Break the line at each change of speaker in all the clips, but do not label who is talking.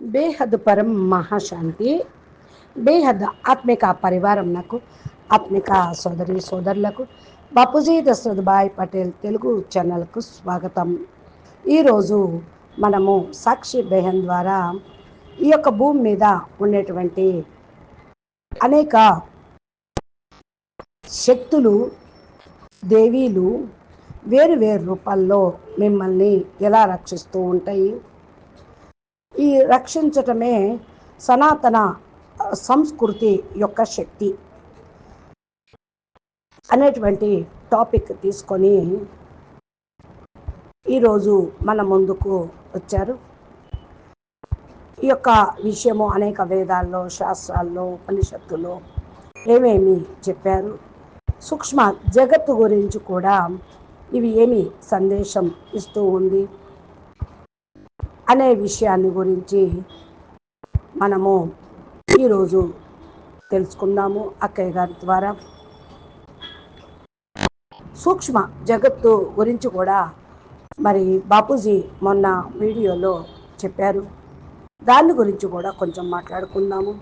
బేహద్ పరం మహాశాంతి. బేహద్ ఆత్మిక పరివారం నాకు ఆత్మిక సోదరి సోదరులకు బాపూజీ దశరథ్ భాయ్ పటేల్ తెలుగు ఛానల్కు స్వాగతం. ఈరోజు మనము సాక్షి బెహన్ ద్వారా ఈ యొక్క భూమి మీద ఉండేటువంటి అనేక శక్తులు దేవీలు వేరు వేరు రూపాల్లో మిమ్మల్ని ఎలా రక్షిస్తూ ఉంటాయి? ఈ రక్షించటమే సనాతన సంస్కృతి యొక్క శక్తి అనేటువంటి టాపిక్ తీసుకొని ఈరోజు మన ముందుకు వచ్చారు. ఈ యొక్క విషయము అనేక వేదాల్లో శాస్త్రాల్లో ఉపనిషత్తులో ఏమేమి చెప్పారు? సూక్ష్మ జగత్తు గురించి కూడా ఇవి ఏమి సందేశం ఇస్తూ ఉంది? అనే విషయాన్ని గురించి మనము ఈరోజు తెలుసుకుందాము అక్కయ్య గారి ద్వారా. సూక్ష్మ జగత్తు గురించి కూడా మరి బాపూజీ మొన్న వీడియోలో చెప్పారు. దాని గురించి కూడా కొంచెం మాట్లాడుకుందాము.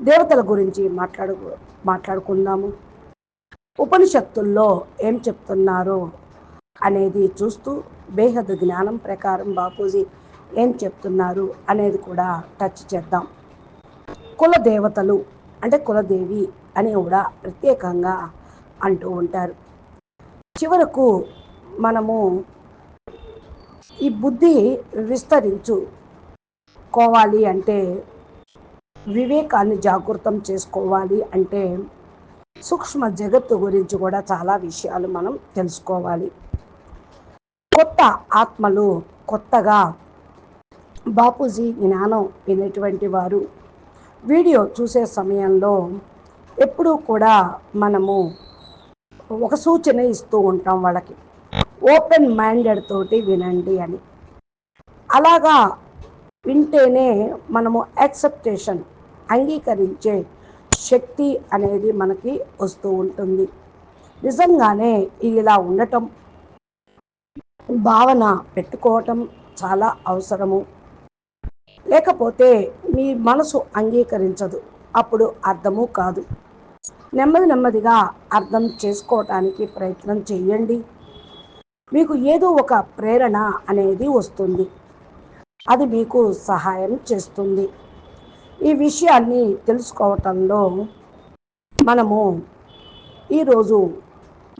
దేవతల గురించి మాట్లాడు మాట్లాడుకుందాము. ఉపనిషత్తుల్లో ఏం చెప్తున్నారో అనేది చూస్తూ బేహద్ జ్ఞానం ప్రకారం బాపూజీ ఏం చెప్తున్నారు అనేది కూడా టచ్ చేద్దాం. కుల దేవతలు అంటే కులదేవి అని కూడా ప్రత్యేకంగా అంటూ ఉంటారు. చివరకు మనము ఈ బుద్ధి విస్తరించుకోవాలి అంటే వివేకాన్ని జాగృతం చేసుకోవాలి అంటే సూక్ష్మ జగత్తు గురించి కూడా చాలా విషయాలు మనం తెలుసుకోవాలి. కొత్త ఆత్మలు కొత్తగా బాపూజీ జ్ఞానం వినేటువంటి వారు. వీడియో చూసే సమయంలో ఎప్పుడూ కూడా మనము ఒక సూచన ఇస్తూ ఉంటాం వాళ్ళకి. ఓపెన్ మైండెడ్ తోటి వినండి అని. అలాగా వింటేనే మనము యాక్సెప్టేషన్ అంగీకరించే శక్తి అనేది మనకి వస్తూ ఉంటుంది. నిజంగానే ఇలా ఉండటం భావన పెట్టుకోవటం చాలా అవసరము. లేకపోతే మీ మనసు అంగీకరించదు. అప్పుడు అర్థము కాదు. నెమ్మది నెమ్మదిగా అర్థం చేసుకోవటానికి ప్రయత్నం చేయండి మీకు ఏదో ఒక ప్రేరణ అనేది వస్తుంది. అది మీకు సహాయం చేస్తుంది. ఈ విషయాన్ని తెలుసుకోవటంలో మనము ఈరోజు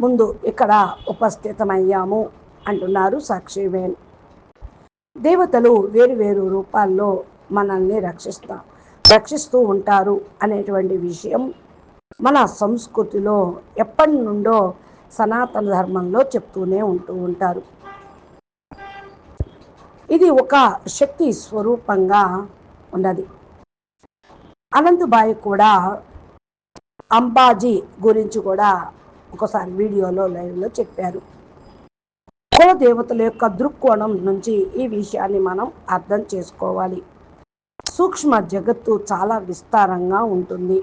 ముందు ఇక్కడ ఉపస్థితమయ్యాము అంటున్నారు సాక్షివేన్ దేవతలు వేరు వేరు రూపాల్లో మనల్ని రక్షిస్తా రక్షిస్తూ ఉంటారు అనేటువంటి విషయం మన సంస్కృతిలో ఎప్పటి నుండో సనాతన ధర్మంలో చెప్తూనే ఉంటూ ఉంటారు. ఇది ఒక శక్తి స్వరూపంగా ఉన్నది. అనంతబాయి కూడా అంబాజీ గురించి కూడా ఒకసారి వీడియోలో లైవ్లో చెప్పారు. దేవతల యొక్క దృక్కోణం నుంచి ఈ విషయాన్ని మనం అర్థం చేసుకోవాలి. సూక్ష్మ జగత్తు చాలా విస్తారంగా ఉంటుంది.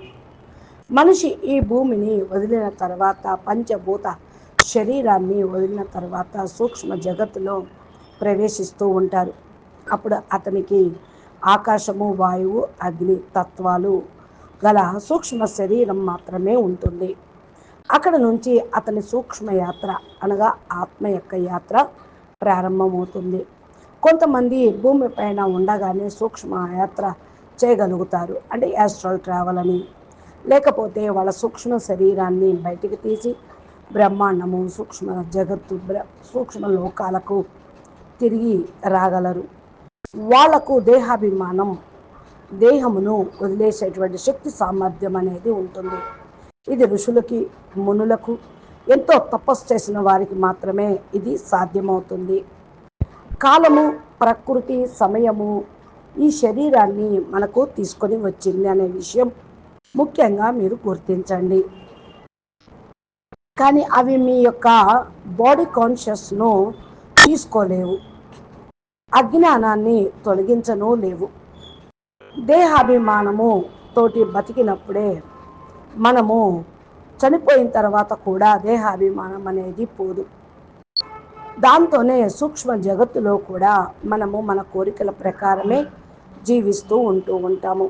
మనిషి ఈ భూమిని వదిలిన తర్వాత పంచభూత శరీరాన్ని వదిలిన తర్వాత సూక్ష్మ జగత్తులో ప్రవేశిస్తూ ఉంటారు. అప్పుడు అతనికి ఆకాశము వాయువు అగ్ని తత్వాలు గల సూక్ష్మ శరీరం మాత్రమే ఉంటుంది. అక్కడ నుంచి అతని సూక్ష్మ యాత్ర అనగా ఆత్మ యొక్క యాత్ర ప్రారంభమవుతుంది. కొంతమంది భూమిపైన ఉండగానే సూక్ష్మ యాత్ర చేయగలుగుతారు. అంటే యాస్ట్రల్ ట్రావెల్ అని. లేకపోతే వాళ్ళ సూక్ష్మ శరీరాన్ని బయటికి తీసి బ్రహ్మాండము సూక్ష్మ జగత్తు సూక్ష్మ లోకాలకు తిరిగి రాగలరు. వాళ్ళకు దేహాభిమానం దేహమును వదిలేసేటువంటి శక్తి సామర్థ్యం అనేది ఉంటుంది. ఇది ఋషులకి మునులకు ఎంతో తపస్సు చేసిన వారికి మాత్రమే ఇది సాధ్యమవుతుంది. కాలము ప్రకృతి సమయము ఈ శరీరాన్ని మనకు తీసుకొని వచ్చింది అనే విషయం ముఖ్యంగా మీరు గుర్తించండి. కానీ అవి మీ యొక్క బాడీ కాన్షియస్ను తీసుకోలేవు. అజ్ఞానాన్ని తొలగించను లేవు. దేహాభిమానము తోటి బతికినప్పుడే మనము చనిపోయిన తర్వాత కూడా దేహాభిమానం అనేది పోదు. దాంతోనే సూక్ష్మ జగత్తులో కూడా మనము మన కోరికల ప్రకారమే జీవిస్తూ ఉంటూ ఉంటాము.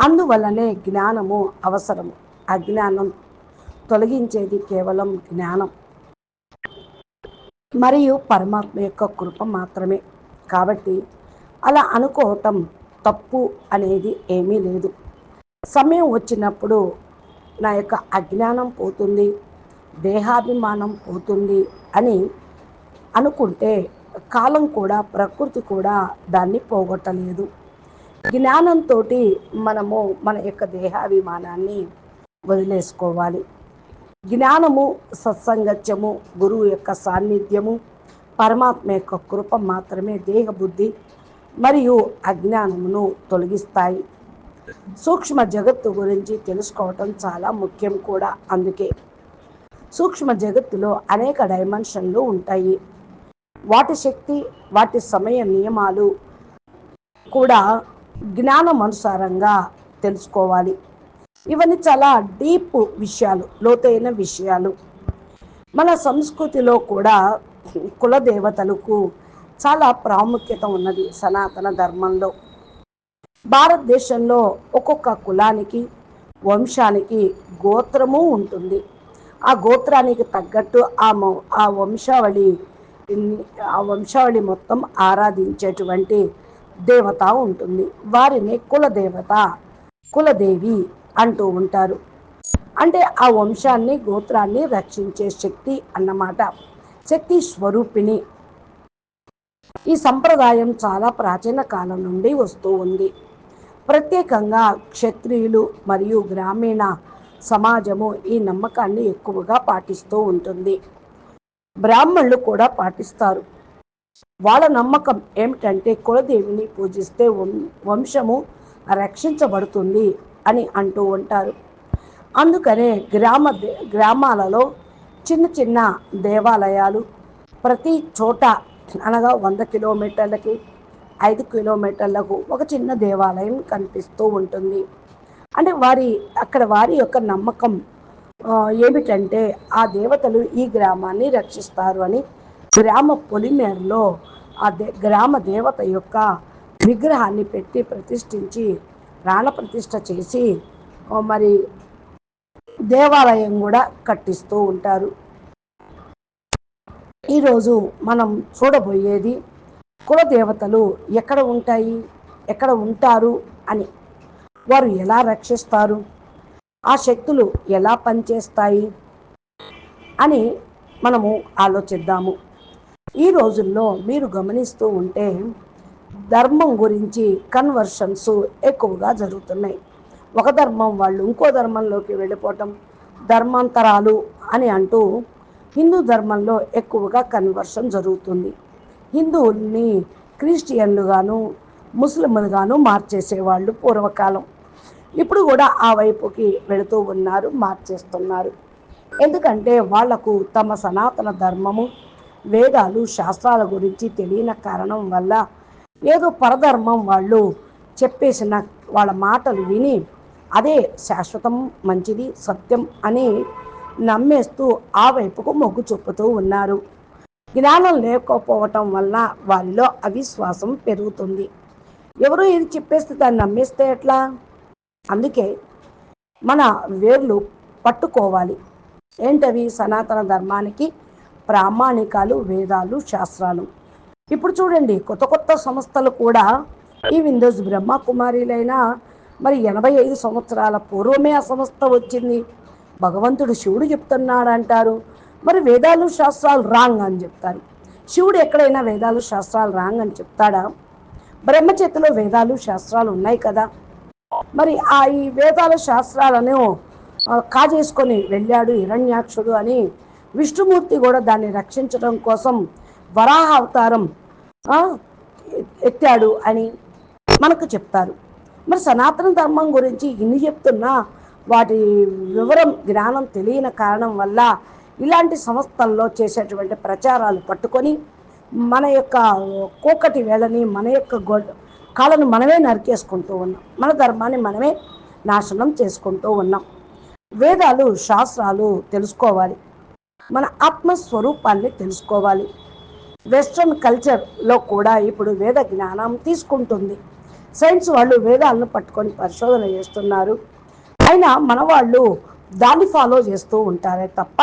అందువల్లనే జ్ఞానము అవసరము. అజ్ఞానం తొలగించేది కేవలం జ్ఞానం. మరియు పరమాత్మ యొక్క కృప మాత్రమే. కాబట్టి అలా అనుకోవటం తప్పు అనేది ఏమీ లేదు. సమయం వచ్చినప్పుడు నా యొక్క అజ్ఞానం పోతుంది దేహాభిమానం పోతుంది అని అనుకుంటే కాలం కూడా ప్రకృతి కూడా దాన్ని పోగొట్టలేదు. జ్ఞానంతో మనము మన యొక్క దేహాభిమానాన్ని వదిలేసుకోవాలి. జ్ఞానము సత్సంగత్యము గురువు యొక్క సాన్నిధ్యము పరమాత్మ యొక్క కృప మాత్రమే దేహబుద్ధి మరియు అజ్ఞానమును తొలగిస్తాయి. సూక్ష్మ జగత్తు గురించి తెలుసుకోవటం చాలా ముఖ్యం కూడా అందుకే. సూక్ష్మ జగత్తులో అనేక డైమెన్షన్లు ఉంటాయి. వాటి శక్తి వాటి సమయ నియమాలు కూడా జ్ఞానం అనుసారంగా తెలుసుకోవాలి. ఇవన్నీ చాలా డీప్ విషయాలు లోతైన విషయాలు. మన సంస్కృతిలో కూడా కుల దేవతలకు చాలా ప్రాముఖ్యత ఉన్నది సనాతన ధర్మంలో. భారతదేశంలో ఒక్కొక్క కులానికి వంశానికి గోత్రము ఉంటుంది. ఆ గోత్రానికి తగ్గట్టు ఆ ఆ వంశావళి ఆ వంశావళి మొత్తం ఆరాధించేటువంటి దేవత ఉంటుంది. వారిని కులదేవత కులదేవి అంటూ ఉంటారు. అంటే ఆ వంశాన్ని గోత్రాన్ని రక్షించే శక్తి అన్నమాట. శక్తి స్వరూపిణి. ఈ సంప్రదాయం చాలా ప్రాచీన కాలం నుండి వస్తూ ఉంది. ప్రత్యేకంగా క్షత్రియులు మరియు గ్రామీణ సమాజము ఈ నమ్మకాన్ని ఎక్కువగా పాటిస్తూ ఉంటుంది. బ్రాహ్మణులు కూడా పాటిస్తారు. వాళ్ళ నమ్మకం ఏమిటంటే కులదేవిని పూజిస్తే వంశము రక్షించబడుతుంది అని అంటూ ఉంటారు. అందుకనే గ్రామ గ్రామాలలో చిన్న చిన్న దేవాలయాలు ప్రతి చోట అనగా వంద కిలోమీటర్లకి ఐదు కిలోమీటర్లకు ఒక చిన్న దేవాలయం కనిపిస్తూ ఉంటుంది. అంటే వారి అక్కడ వారి యొక్క నమ్మకం ఏమిటంటే ఆ దేవతలు ఈ గ్రామాన్ని రక్షిస్తారు అని గ్రామ పొలిమేరలో ఆ దే గ్రామ దేవత యొక్క విగ్రహాన్ని పెట్టి ప్రతిష్ఠించి ప్రాణ ప్రతిష్ఠ చేసి మరి దేవాలయం కూడా కట్టిస్తూ ఉంటారు. ఈరోజు మనం చూడబోయేది కులదేవతలు ఎక్కడ ఉంటాయి? ఎక్కడ ఉంటారు? అని. వారు ఎలా రక్షిస్తారు? ఆ శక్తులు ఎలా పనిచేస్తాయి? అని మనము ఆలోచిద్దాము. ఈ రోజుల్లో మీరు గమనిస్తూ ఉంటే ధర్మం గురించి కన్వర్షన్స్ ఎక్కువగా జరుగుతున్నాయి. ఒక ధర్మం వాళ్ళు ఇంకో ధర్మంలోకి వెళ్ళిపోవటం ధర్మాంతరాలు అని అంటూ హిందూ ధర్మంలో ఎక్కువగా కన్వర్షన్ జరుగుతుంది. హిందువుల్ని క్రిస్టియన్లుగాను ముస్లింలుగాను మార్చేసేవాళ్ళు పూర్వకాలం. ఇప్పుడు కూడా ఆ వైపుకి వెళుతూ ఉన్నారు మార్చేస్తున్నారు. ఎందుకంటే వాళ్ళకు తమ సనాతన ధర్మము వేదాలు శాస్త్రాల గురించి తెలియని కారణం వల్ల ఏదో పరధర్మం వాళ్ళు చెప్పేసిన వాళ్ళ మాటలు విని అదే శాశ్వతం మంచిది సత్యం అని నమ్మేస్తూ ఆ వైపుకు మొగ్గు చూపుతూ ఉన్నారు. జ్ఞానం లేకపోవటం వల్ల వారిలో అవిశ్వాసం పెరుగుతుంది. ఎవరు ఏది చెప్పేస్తే దాన్ని నమ్మేస్తే ఎట్లా? అందుకే మన వేర్లు పట్టుకోవాలి. ఏంటవి? సనాతన ధర్మానికి ప్రామాణికాలు వేదాలు శాస్త్రాలు. ఇప్పుడు చూడండి కొత్త కొత్త సంస్థలు కూడా ఈ విండోస్ బ్రహ్మ కుమారిలైనా మరి ఎనభై ఐదు సంవత్సరాల పూర్వమే ఆ సంస్థ వచ్చింది. భగవంతుడు శివుడు చెప్తున్నాడు అంటారు మరి వేదాలు శాస్త్రాలు రాంగ్ అని చెప్తారు. శివుడు ఎక్కడైనా వేదాలు శాస్త్రాలు రాంగ్ అని చెప్తాడా? బ్రహ్మచేతిలో వేదాలు శాస్త్రాలు ఉన్నాయి కదా. మరి ఆ ఈ వేదాల శాస్త్రాలను కాజేసుకొని వెళ్ళాడు హిరణ్యాక్షుడు అని విష్ణుమూర్తి కూడా దాన్ని రక్షించడం కోసం వరాహ అవతారం ఎత్తాడు అని మనకు చెప్తారు. మరి సనాతన ధర్మం గురించి ఇన్ని చెప్తున్నా వాటి వివరం జ్ఞానం తెలియని కారణం వల్ల ఇలాంటి సంస్థల్లో చేసేటువంటి ప్రచారాలు పట్టుకొని మన యొక్క కోకటి వేళని మన యొక్క గొడ్ కాళ్ళను మనమే నరికేసుకుంటూ ఉన్నాం. మన ధర్మాన్ని మనమే నాశనం చేసుకుంటూ ఉన్నాం. వేదాలు శాస్త్రాలు తెలుసుకోవాలి. మన ఆత్మస్వరూపాన్ని తెలుసుకోవాలి. వెస్ట్రన్ కల్చర్లో కూడా ఇప్పుడు వేద జ్ఞానం తీసుకుంటుంది. సైన్స్ వాళ్ళు వేదాలను పట్టుకొని పరిశోధన చేస్తున్నారు. అయినా మన వాళ్ళు దాన్ని ఫాలో చేస్తూ ఉంటారే తప్ప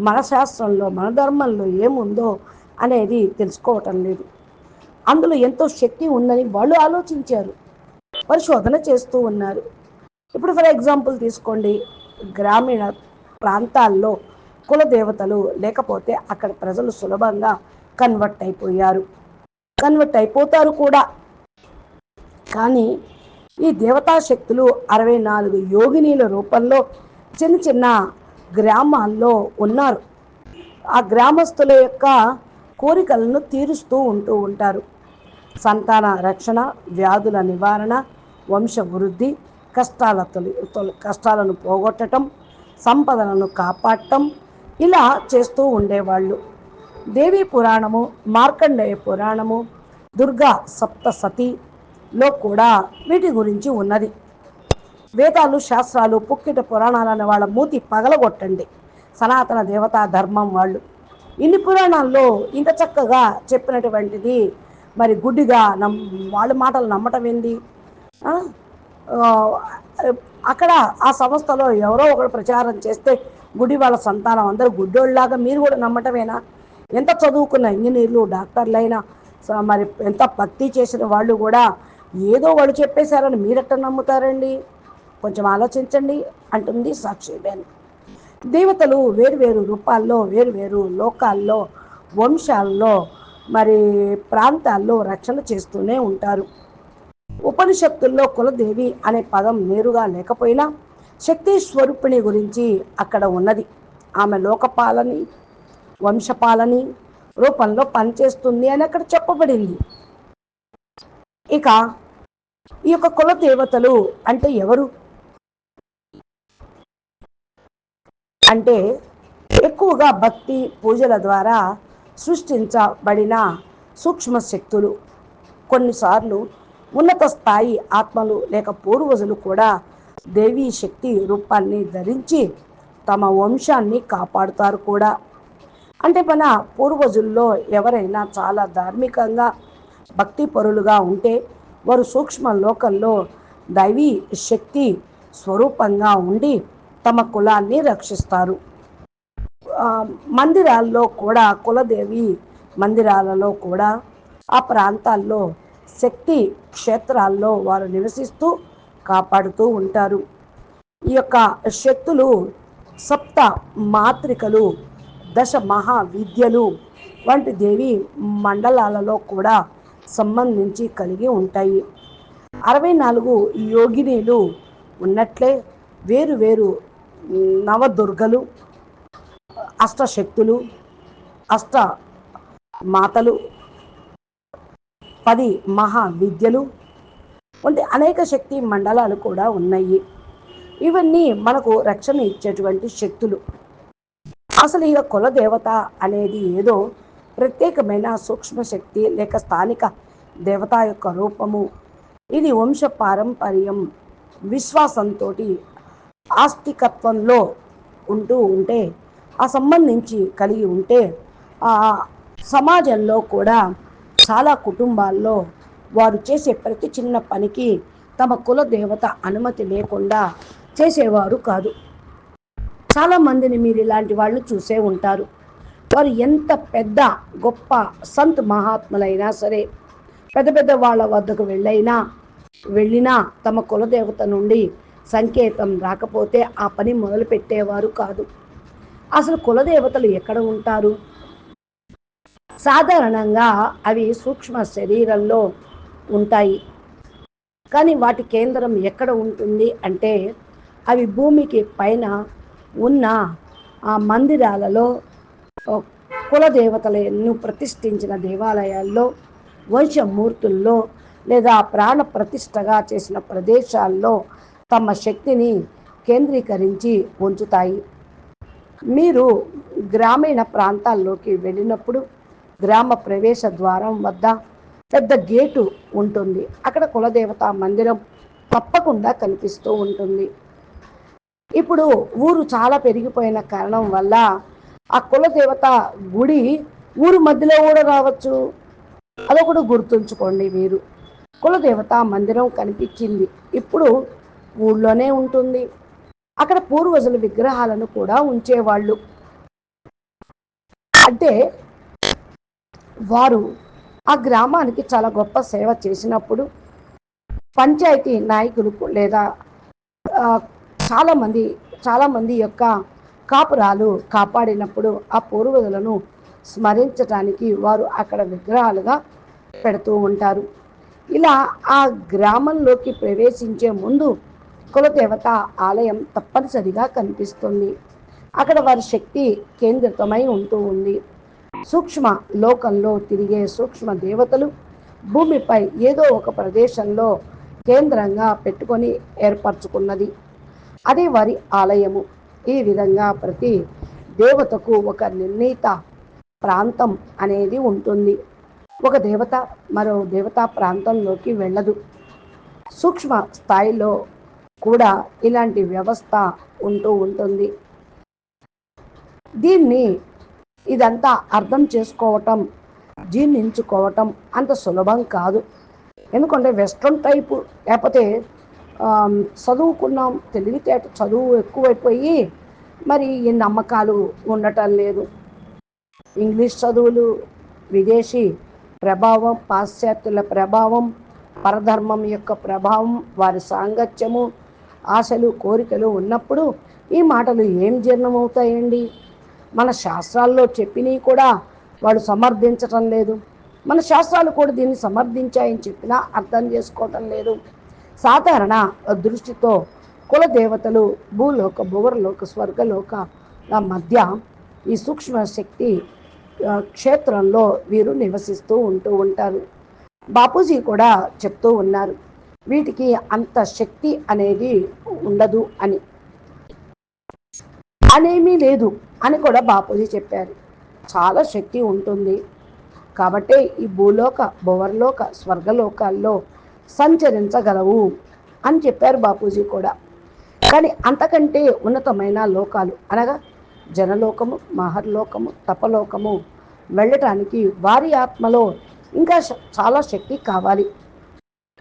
మన శాస్త్రంలో మన ధర్మంలో ఏముందో అనేది తెలుసుకోవటం లేదు. అందులో ఎంతో శక్తి ఉందని వాళ్ళు ఆలోచించారు. పరిశోధన చేస్తూ ఉన్నారు. ఇప్పుడు ఫర్ ఎగ్జాంపుల్ తీసుకోండి. గ్రామీణ ప్రాంతాల్లో కుల దేవతలు లేకపోతే అక్కడ ప్రజలు సులభంగా కన్వర్ట్ అయిపోయారు. కన్వర్ట్ అయిపోతారు కూడా. కానీ ఈ దేవతా శక్తులు అరవై నాలుగు యోగినీల రూపంలో చిన్న చిన్న గ్రామాల్లో ఉన్నారు. ఆ గ్రామస్తుల యొక్క కోరికలను తీరుస్తూ ఉంటూ ఉంటారు. సంతాన రక్షణ వ్యాధుల నివారణ వంశ వృద్ధి కష్టాల తొలి తొలి కష్టాలను పోగొట్టడం సంపదలను కాపాడటం ఇలా చేస్తూ ఉండేవాళ్ళు. దేవీ పురాణము మార్కండేయ పురాణము దుర్గా సప్తసతిలో కూడా వీటి గురించి ఉన్నది. వేదాలు శాస్త్రాలు పుక్కిట పురాణాలన్న వాళ్ళ మూతి పగలగొట్టండి. సనాతన దేవతా ధర్మం వాళ్ళు. ఇన్ని పురాణాల్లో ఇంత చక్కగా చెప్పినటువంటిది మరి గుడ్డిగా నమ్ వాళ్ళ మాటలు నమ్మటం ఏంది? అక్కడ ఆ సంస్థలో ఎవరో ఒకరు ప్రచారం చేస్తే గుడి వాళ్ళ సంతానం అందరూ గుడ్డోళ్ళలాగా మీరు కూడా నమ్మటమేనా? ఎంత చదువుకున్న ఇంజనీర్లు డాక్టర్లైనా స- మరి ఎంత భక్తి చేసిన వాళ్ళు కూడా ఏదో వాళ్ళు చెప్పేశారని మీరెట్ట నమ్ముతారండి? కొంచెం ఆలోచించండి అంటుంది సాక్షిబేన్ దేవతలు వేరువేరు రూపాల్లో వేరువేరు లోకాల్లో వంశాల్లో మరి ప్రాంతాల్లో రక్షణ చేస్తూనే ఉంటారు. ఉపనిషత్తుల్లో కులదేవి అనే పదం నేరుగా లేకపోయినా శక్తి స్వరూపిణి గురించి అక్కడ ఉన్నది. ఆమె లోకపాలని వంశపాలని రూపంలో పనిచేస్తుంది అని అక్కడ చెప్పబడింది. ఇక ఈ యొక్క కుల దేవతలు అంటే ఎవరు? అంటే ఎక్కువగా భక్తి పూజల ద్వారా సృష్టించబడిన సూక్ష్మ శక్తులు. కొన్నిసార్లు ఉన్నత స్థాయి ఆత్మలు లేక పూర్వజులు కూడా దేవీ శక్తి రూపాన్ని ధరించి తమ వంశాన్ని కాపాడుతారు కూడా. అంటే మన పూర్వజుల్లో ఎవరైనా చాలా ధార్మికంగా భక్తి పరులుగా ఉంటే వారు సూక్ష్మ లోకంలో దైవీ శక్తి స్వరూపంగా ఉండి తమ కులాన్ని రక్షిస్తారు. మందిరాల్లో కూడా కులదేవి మందిరాలలో కూడా ఆ ప్రాంతాల్లో శక్తి క్షేత్రాల్లో వారు నివసిస్తూ కాపాడుతూ ఉంటారు. ఈ యొక్క శక్తులు సప్త మాత్రికలు దశ మహా విద్యలు వంటి దేవి మండలాలలో కూడా సంబంధించి కలిగి ఉంటాయి. అరవై నాలుగు యోగినీలు ఉన్నట్లే వేరు వేరు నవదుర్గలు అష్టశక్తులు అష్ట మాతలు పది మహా విద్యలు వంటి అనేక శక్తి మండలాలు కూడా ఉన్నాయి. ఇవన్నీ మనకు రక్షణ ఇచ్చేటువంటి శక్తులు. అసలు ఇక కుల దేవత అనేది ఏదో ప్రత్యేకమైన సూక్ష్మ శక్తి లేక స్థానిక దేవత యొక్క రూపము. ఇది వంశ పారంపర్యం విశ్వాసంతో ఆస్తికత్వంలో ఉంటూ ఉంటే ఆ సంబంధించి కలిగి ఉంటే ఆ సమాజంలో కూడా చాలా కుటుంబాల్లో వారు చేసే ప్రతి చిన్న పనికి తమ కుల దేవత అనుమతి లేకుండా చేసేవారు కాదు. చాలా మందిని మీరు ఇలాంటి వాళ్ళు చూసే ఉంటారు. వారు ఎంత పెద్ద గొప్ప సంత్ మహాత్ములైనా సరే పెద్ద పెద్ద వాళ్ళ వద్దకు వెళ్ళైనా వెళ్ళినా తమ కులదేవత నుండి సంకేతం రాకపోతే ఆ పని మొదలు పెట్టేవారు కాదు. అసలు కులదేవతలు ఎక్కడ ఉంటారు? సాధారణంగా అవి సూక్ష్మ శరీరంలో ఉంటాయి. కానీ వాటి కేంద్రం ఎక్కడ ఉంటుంది అంటే అవి భూమికి పైన ఉన్న ఆ మందిరాలలో కులదేవతలను ప్రతిష్ఠించిన దేవాలయాల్లో వంశమూర్తుల్లో లేదా ప్రాణ ప్రతిష్టగా చేసిన ప్రదేశాల్లో తమ శక్తిని కేంద్రీకరించి ఉంచుతాయి. మీరు గ్రామీణ ప్రాంతాల్లోకి వెళ్ళినప్పుడు గ్రామ ప్రవేశ ద్వారం వద్ద పెద్ద గేటు ఉంటుంది. అక్కడ కులదేవత మందిరం తప్పకుండా కనిపిస్తూ ఉంటుంది. ఇప్పుడు ఊరు చాలా పెరిగిపోయిన కారణం వల్ల ఆ కులదేవత గుడి ఊరు మధ్యలో కూడా రావచ్చు. అదొకటి గుర్తుంచుకోండి మీరు. కులదేవత మందిరం కనిపించింది. ఇప్పుడు ఊళ్ళోనే ఉంటుంది. అక్కడ పూర్వజుల విగ్రహాలను కూడా ఉంచేవాళ్ళు. అంటే వారు ఆ గ్రామానికి చాలా గొప్ప సేవ చేసినప్పుడు పంచాయతీ నాయకులు లేదా చాలామంది చాలామంది యొక్క కాపురాలు కాపాడినప్పుడు ఆ పూర్వజులను స్మరించడానికి వారు అక్కడ విగ్రహాలుగా పెడుతూ ఉంటారు. ఇలా ఆ గ్రామంలోకి ప్రవేశించే ముందు కులదేవత ఆలయం తప్పనిసరిగా కనిపిస్తుంది. అక్కడ వారి శక్తి కేంద్రితమై ఉంటూ ఉంది. సూక్ష్మ లోకంలో తిరిగే సూక్ష్మ దేవతలు భూమిపై ఏదో ఒక ప్రదేశంలో కేంద్రంగా పెట్టుకొని ఏర్పరచుకున్నది. అదే వారి ఆలయము. ఈ విధంగా ప్రతి దేవతకు ఒక నిర్ణీత ప్రాంతం అనేది ఉంటుంది. ఒక దేవత మరో దేవతా ప్రాంతంలోకి వెళ్ళదు. సూక్ష్మ స్థాయిలో కూడా ఇలాంటి వ్యవస్థ ఉంటూ ఉంటుంది. దీన్ని ఇదంతా అర్థం చేసుకోవటం జీర్ణించుకోవటం అంత సులభం కాదు. ఎందుకంటే వెస్ట్రన్ టైపు లేకపోతే చదువుకున్నాం తెలివితేట చదువు ఎక్కువైపోయి మరి ఈ నమ్మకాలు ఉండటం లేదు. ఇంగ్లీష్ చదువులు విదేశీ ప్రభావం పాశ్చాత్యుల ప్రభావం పరధర్మం యొక్క ప్రభావం వారి సాంగత్యము ఆశలు కోరికలు ఉన్నప్పుడు ఈ మాటలు ఏం జీర్ణమవుతాయండి? మన శాస్త్రాల్లో చెప్పినవి కూడా వాడు సమర్థించటం లేదు. మన శాస్త్రాలు కూడా దీన్ని సమర్థించాయని చెప్పినా అర్థం చేసుకోవటం లేదు. సాధారణ దృష్టితో కుల దేవతలు భూలోక భువర్లోక స్వర్గలోక మధ్య ఈ సూక్ష్మ శక్తి క్షేత్రంలో వీరు నివసిస్తూ ఉంటూ ఉంటారు. బాపూజీ కూడా చెప్తూ ఉన్నారు. వీటికి అంత శక్తి అనేది ఉండదు అని. అనేమీ లేదు అని కూడా బాపూజీ చెప్పారు. చాలా శక్తి ఉంటుంది. కాబట్టి ఈ భూలోక భువర్లోక స్వర్గలోకాల్లో సంచరించగలవు అని చెప్పారు బాపూజీ కూడా. కానీ అంతకంటే ఉన్నతమైన లోకాలు అనగా జనలోకము మహర్లోకము తపలోకము వెళ్ళటానికి వారి ఆత్మలో ఇంకా చాలా శక్తి కావాలి.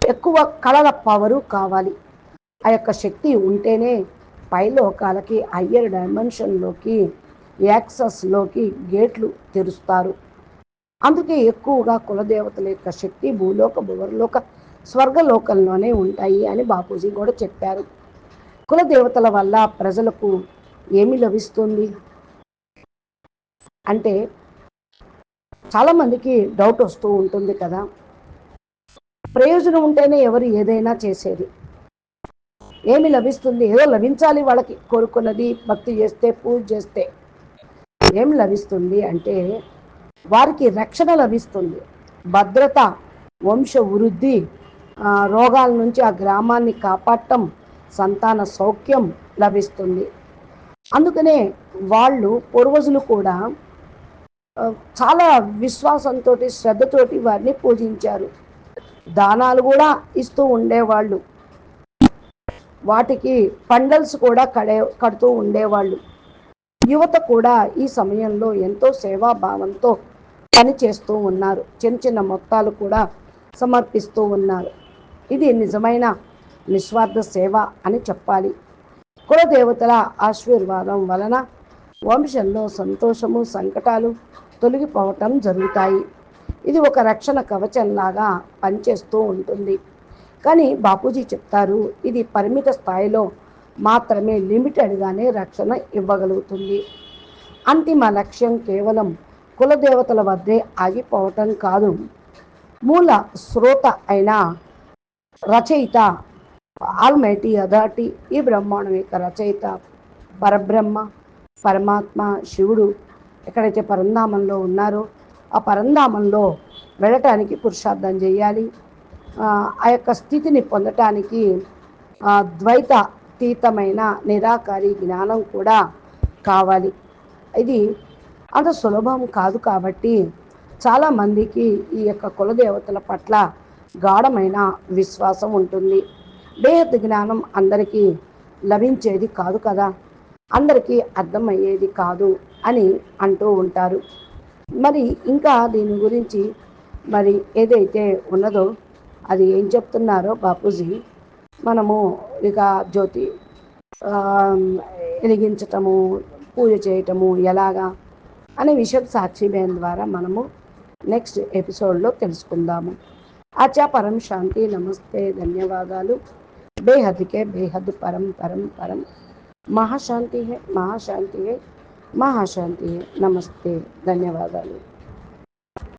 ఎక్కువ కళల పవరు కావాలి. ఆ యొక్క శక్తి ఉంటేనే పైలోకాలకి హయ్యర్ డైమెన్షన్లోకి యాక్సెస్లోకి గేట్లు తెరుస్తారు. అందుకే ఎక్కువగా కులదేవతల యొక్క శక్తి భూలోక భువర్లోక స్వర్గలోకంలోనే ఉంటాయి అని బాపూజీ కూడా చెప్పారు. కులదేవతల వల్ల ప్రజలకు ఏమి లభిస్తుంది? అంటే చాలామందికి డౌట్ వస్తూ ఉంటుంది కదా. ప్రయోజనం ఉంటేనే ఎవరు ఏదైనా చేసేది. ఏమి లభిస్తుంది? ఏదో లభించాలి వాళ్ళకి. కోరుకున్నది భక్తి చేస్తే పూజ చేస్తే. ఏం లభిస్తుంది అంటే వారికి రక్షణ లభిస్తుంది. భద్రత వంశ వృద్ధి రోగాల నుంచి ఆ గ్రామాన్ని కాపాడటం సంతాన సౌఖ్యం లభిస్తుంది. అందుకనే వాళ్ళు పూర్వజులు కూడా చాలా విశ్వాసంతో శ్రద్ధతోటి వారిని పూజించారు. దానాలు కూడా ఇస్తూ ఉండేవాళ్ళు. వాటికి పండల్స్ కూడా కడే కడుతూ ఉండేవాళ్ళు. యువత కూడా ఈ సమయంలో ఎంతో సేవాభావంతో పనిచేస్తూ ఉన్నారు. చిన్న చిన్న మొత్తాలు కూడా సమర్పిస్తూ ఉన్నారు. ఇది నిజమైన నిస్వార్థ సేవ అని చెప్పాలి. కులదేవతల ఆశీర్వాదం వలన వంశంలో సంతోషము సంకటాలు తొలగిపోవటం జరుగుతాయి. ఇది ఒక రక్షణ కవచంలాగా పనిచేస్తూ ఉంటుంది. కానీ బాపూజీ చెప్తారు ఇది పరిమిత స్థాయిలో మాత్రమే లిమిటెడ్గానే రక్షణ ఇవ్వగలుగుతుంది. అంతిమ లక్ష్యం కేవలం కులదేవతల వద్దే ఆగిపోవటం కాదు. మూల శ్రోత అయిన రచయిత ఆల్మైటీ అథార్టీ ఈ బ్రహ్మాండం యొక్క రచయిత. పరబ్రహ్మ పరమాత్మ శివుడు ఎక్కడైతే పరంధామంలో ఉన్నారో ఆ పరంధామంలో వెళ్ళటానికి పురుషార్థం చేయాలి. ఆ యొక్క స్థితిని పొందటానికి ద్వైత అతీతమైన నిరాకారి జ్ఞానం కూడా కావాలి. ఇది అంత సులభం కాదు కాబట్టి చాలామందికి ఈ యొక్క కులదేవతల పట్ల గాఢమైన విశ్వాసం ఉంటుంది. దేహత జ్ఞానం అందరికీ లభించేది కాదు కదా. అందరికీ అర్థమయ్యేది కాదు అని అంటూ ఉంటారు. మరి ఇంకా దీని గురించి మరి ఏదైతే ఉన్నదో అది ఏం చెప్తున్నారో బాపూజీ మనము ఇక జ్యోతి వెలిగించటము పూజ చేయటము ఎలాగా అనే విషయం సాక్షి ద్వారా మనము నెక్స్ట్ ఎపిసోడ్లో తెలుసుకుందాము. ఆచా పరం శాంతి నమస్తే ధన్యవాదాలు. బేహద్కే బేహద్ పరం పరం పరం. మహాశాంతి హే మహాశాంతి. హే మహాశాంతి నమస్తే ధన్యవాదాలు.